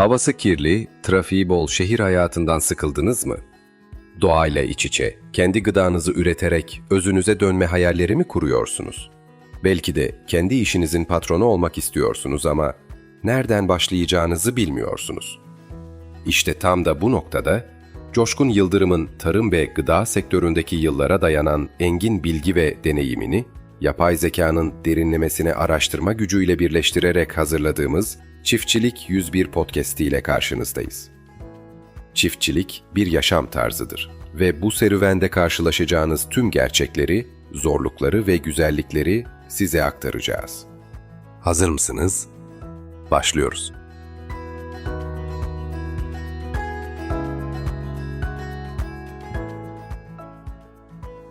Havası kirli, trafiği bol şehir hayatından sıkıldınız mı? Doğayla iç içe, kendi gıdanızı üreterek özünüze dönme hayalleri mi kuruyorsunuz? Belki de kendi işinizin patronu olmak istiyorsunuz ama nereden başlayacağınızı bilmiyorsunuz. İşte tam da bu noktada Coşkun Yıldırım'ın tarım ve gıda sektöründeki yıllara dayanan engin bilgi ve deneyimini yapay zekanın derinlemesine araştırma gücüyle birleştirerek hazırladığımız Çiftçilik 101 podcast ile karşınızdayız. Çiftçilik bir yaşam tarzıdır ve bu serüvende karşılaşacağınız tüm gerçekleri, zorlukları ve güzellikleri size aktaracağız. Hazır mısınız? Başlıyoruz.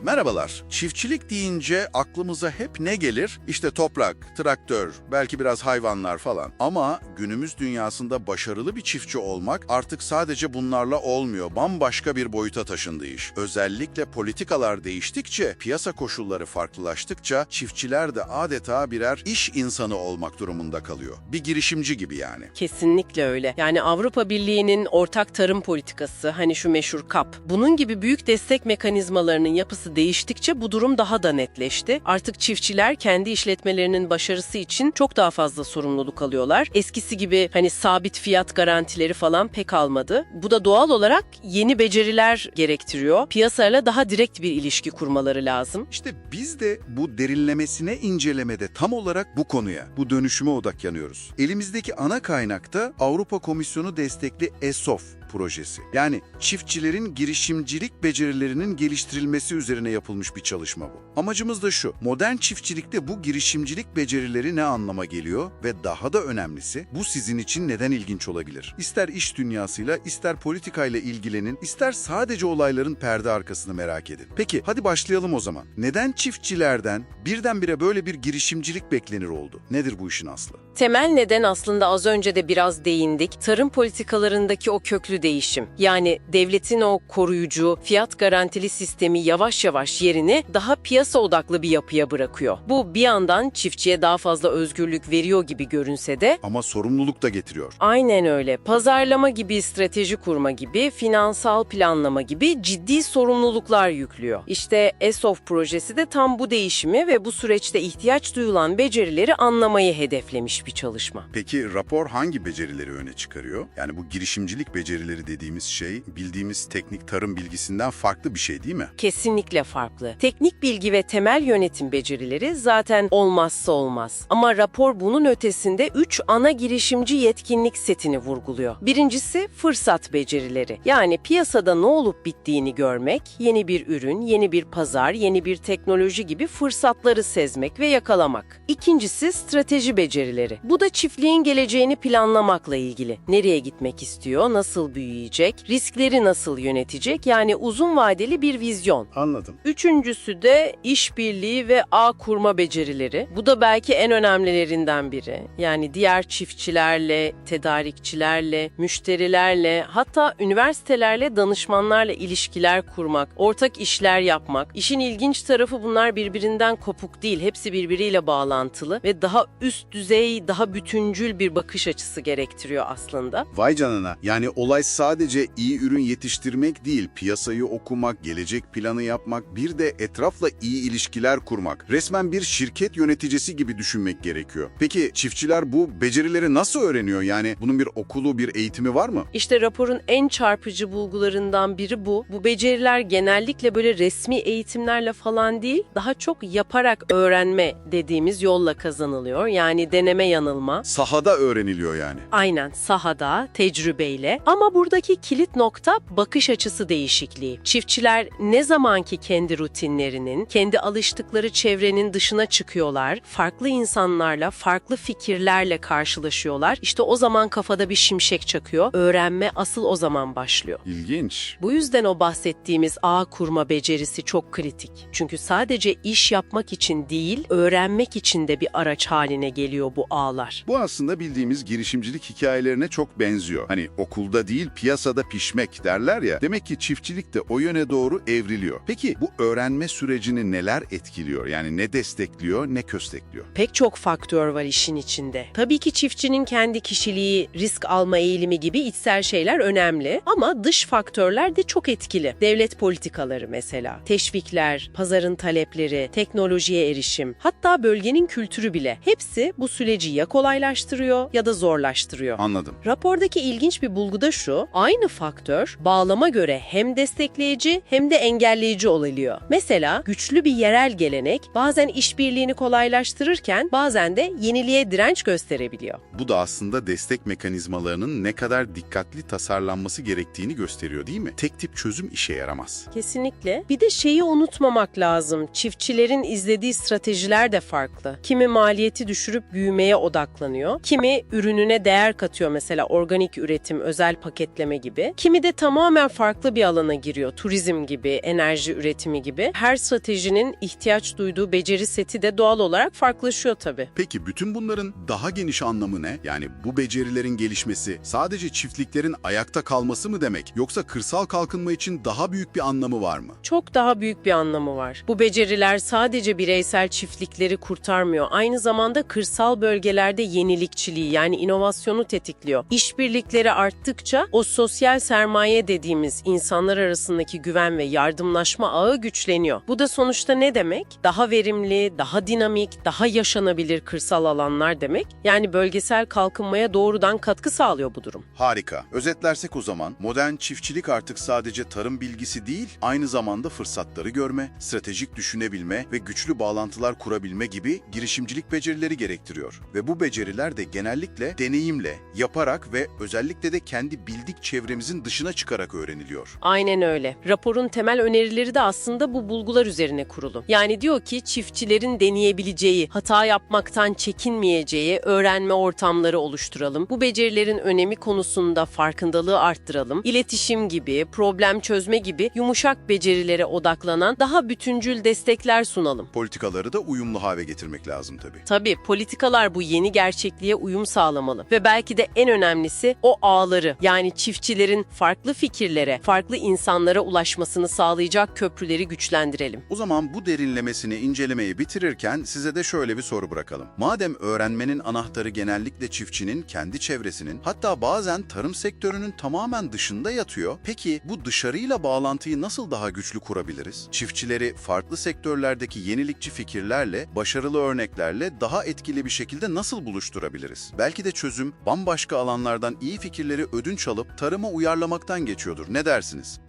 Merhabalar. Çiftçilik deyince aklımıza hep ne gelir? İşte toprak, traktör, belki biraz hayvanlar falan. Ama günümüz dünyasında başarılı bir çiftçi olmak artık sadece bunlarla olmuyor. Bambaşka bir boyuta taşındı iş. Özellikle politikalar değiştikçe, piyasa koşulları farklılaştıkça çiftçiler de adeta birer iş insanı olmak durumunda kalıyor. Bir girişimci gibi yani. Kesinlikle öyle. Yani Avrupa Birliği'nin ortak tarım politikası, hani şu meşhur KAP, bunun gibi büyük destek mekanizmalarının yapısı değiştikçe bu durum daha da netleşti. Artık çiftçiler kendi işletmelerinin başarısı için çok daha fazla sorumluluk alıyorlar. Eskisi gibi hani sabit fiyat garantileri falan pek almadı. Bu da doğal olarak yeni beceriler gerektiriyor. Piyasayla daha direkt bir ilişki kurmaları lazım. İşte biz de bu derinlemesine incelemede tam olarak bu konuya, bu dönüşüme odaklanıyoruz. Elimizdeki ana kaynakta Avrupa Komisyonu destekli ESOF projesi. Yani çiftçilerin girişimcilik becerilerinin geliştirilmesi üzerine yapılmış bir çalışma bu. Amacımız da şu, modern çiftçilikte bu girişimcilik becerileri ne anlama geliyor ve daha da önemlisi bu sizin için neden ilginç olabilir? İster iş dünyasıyla, ister politikayla ilgilenin, ister sadece olayların perde arkasını merak edin. Peki hadi başlayalım o zaman. Neden çiftçilerden birdenbire böyle bir girişimcilik beklenir oldu? Nedir bu işin aslı? Temel neden aslında az önce de biraz değindik. Tarım politikalarındaki o köklü değişim. Yani devletin o koruyucu, fiyat garantili sistemi yavaş yavaş yerini daha piyasa odaklı bir yapıya bırakıyor. Bu bir yandan çiftçiye daha fazla özgürlük veriyor gibi görünse de Ama sorumluluk da getiriyor. Aynen öyle. Pazarlama gibi, strateji kurma gibi, finansal planlama gibi ciddi sorumluluklar yüklüyor. İşte ESOF projesi de tam bu değişimi ve bu süreçte ihtiyaç duyulan becerileri anlamayı hedeflemiş bir çalışma. Peki rapor hangi becerileri öne çıkarıyor? Yani bu girişimcilik becerileri dediğimiz şey bildiğimiz teknik tarım bilgisinden farklı bir şey değil mi? Kesinlikle farklı. Teknik bilgi ve temel yönetim becerileri zaten olmazsa olmaz. Ama rapor bunun ötesinde 3 ana girişimci yetkinlik setini vurguluyor. Birincisi fırsat becerileri. Yani piyasada ne olup bittiğini görmek, yeni bir ürün, yeni bir pazar, yeni bir teknoloji gibi fırsatları sezmek ve yakalamak. İkincisi strateji becerileri. Bu da çiftliğin geleceğini planlamakla ilgili. Nereye gitmek istiyor, nasıl büyüyecek, riskleri nasıl yönetecek yani uzun vadeli bir vizyon. Anladım. Üçüncüsü de işbirliği ve ağ kurma becerileri. Bu da belki en önemlilerinden biri. Yani diğer çiftçilerle, tedarikçilerle, müşterilerle, hatta üniversitelerle, danışmanlarla ilişkiler kurmak, ortak işler yapmak. İşin ilginç tarafı bunlar birbirinden kopuk değil. Hepsi birbiriyle bağlantılı ve daha üst düzey, daha bütüncül bir bakış açısı gerektiriyor aslında. Vay canına. Yani olay sadece iyi ürün yetiştirmek değil, piyasayı okumak, gelecek planı yapmak, bir de etrafla iyi ilişkiler kurmak. Resmen bir şirket yöneticisi gibi düşünmek gerekiyor. Peki çiftçiler bu becerileri nasıl öğreniyor? Yani bunun bir okulu, bir eğitimi var mı? İşte raporun en çarpıcı bulgularından biri bu. Bu beceriler genellikle böyle resmi eğitimlerle falan değil, daha çok yaparak öğrenme dediğimiz yolla kazanılıyor. Yani deneme yanılma. Sahada öğreniliyor yani. Aynen sahada, tecrübeyle. Ama buradaki kilit nokta bakış açısı değişikliği. Çiftçiler ne zamanki kendi rutinlerinin, kendi alıştıkları çevrenin dışına çıkıyorlar, farklı insanlarla, farklı fikirlerle karşılaşıyorlar. İşte o zaman kafada bir şimşek çakıyor. Öğrenme asıl o zaman başlıyor. İlginç. Bu yüzden o bahsettiğimiz ağ kurma becerisi çok kritik. Çünkü sadece iş yapmak için değil, öğrenmek için de bir araç haline geliyor bu ağ ağlar. Bu aslında bildiğimiz girişimcilik hikayelerine çok benziyor. Hani okulda değil piyasada pişmek derler ya. Demek ki çiftçilik de o yöne doğru evriliyor. Peki bu öğrenme sürecini neler etkiliyor? Yani ne destekliyor ne köstekliyor? Pek çok faktör var işin içinde. Tabii ki çiftçinin kendi kişiliği, risk alma eğilimi gibi içsel şeyler önemli ama dış faktörler de çok etkili. Devlet politikaları mesela, teşvikler, pazarın talepleri, teknolojiye erişim, hatta bölgenin kültürü bile hepsi bu süreci ya kolaylaştırıyor ya da zorlaştırıyor. Anladım. Rapordaki ilginç bir bulgu da şu, aynı faktör bağlama göre hem destekleyici hem de engelleyici olabiliyor. Mesela güçlü bir yerel gelenek bazen işbirliğini kolaylaştırırken bazen de yeniliğe direnç gösterebiliyor. Bu da aslında destek mekanizmalarının ne kadar dikkatli tasarlanması gerektiğini gösteriyor değil mi? Tek tip çözüm işe yaramaz. Kesinlikle. Bir de şeyi unutmamak lazım. Çiftçilerin izlediği stratejiler de farklı. Kimi maliyeti düşürüp büyümeye odaklanıyor. Kimi ürününe değer katıyor mesela organik üretim, özel paketleme gibi. Kimi de tamamen farklı bir alana giriyor. Turizm gibi, enerji üretimi gibi. Her stratejinin ihtiyaç duyduğu beceri seti de doğal olarak farklılaşıyor tabii. Peki bütün bunların daha geniş anlamı ne? Yani bu becerilerin gelişmesi sadece çiftliklerin ayakta kalması mı demek? Yoksa kırsal kalkınma için daha büyük bir anlamı var mı? çok daha büyük bir anlamı var. Bu beceriler sadece bireysel çiftlikleri kurtarmıyor. Aynı zamanda kırsal bölgelerde yenilikçiliği yani inovasyonu tetikliyor. İşbirlikleri arttıkça o sosyal sermaye dediğimiz insanlar arasındaki güven ve yardımlaşma ağı güçleniyor. Bu da sonuçta ne demek? Daha verimli, daha dinamik, daha yaşanabilir kırsal alanlar demek. Yani bölgesel kalkınmaya doğrudan katkı sağlıyor bu durum. Harika. Özetlersek o zaman modern çiftçilik artık sadece tarım bilgisi değil, aynı zamanda fırsatları görme, stratejik düşünebilme ve güçlü bağlantılar kurabilme gibi girişimcilik becerileri gerektiriyor. Ve bu beceriler de genellikle deneyimle, yaparak ve özellikle de kendi bildik çevremizin dışına çıkarak öğreniliyor. Aynen öyle. Raporun temel önerileri de aslında bu bulgular üzerine kurulu. Yani diyor ki çiftçilerin deneyebileceği, hata yapmaktan çekinmeyeceği öğrenme ortamları oluşturalım. Bu becerilerin önemi konusunda farkındalığı arttıralım. İletişim gibi, problem çözme gibi yumuşak becerilere odaklanan daha bütüncül destekler sunalım. Politikaları da uyumlu hale getirmek lazım tabii. Tabii politikalar bu yeni gerçekliğe uyum sağlamalı ve belki de en önemlisi o ağları yani çiftçilerin farklı fikirlere, farklı insanlara ulaşmasını sağlayacak köprüleri güçlendirelim. O zaman bu derinlemesini incelemeyi bitirirken size de şöyle bir soru bırakalım. Madem öğrenmenin anahtarı genellikle çiftçinin, kendi çevresinin, hatta bazen tarım sektörünün tamamen dışında yatıyor, peki bu dışarıyla bağlantıyı nasıl daha güçlü kurabiliriz? Çiftçileri farklı sektörlerdeki yenilikçi fikirlerle, başarılı örneklerle daha etkili bir şekilde nasıl buluşturabiliriz? Belki de çözüm bambaşka alanlardan iyi fikirleri ödünç alıp tarıma uyarlamaktan geçiyordur. Ne dersiniz?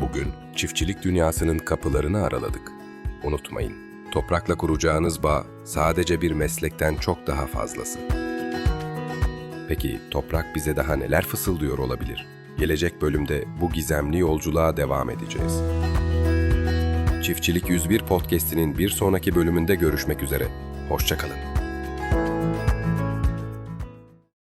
Bugün çiftçilik dünyasının kapılarını araladık. Unutmayın, toprakla kuracağınız bağ sadece bir meslekten çok daha fazlası. Peki toprak bize daha neler fısıldıyor olabilir? Gelecek bölümde bu gizemli yolculuğa devam edeceğiz. Çiftçilik 101 podcast'inin bir sonraki bölümünde görüşmek üzere. Hoşçakalın.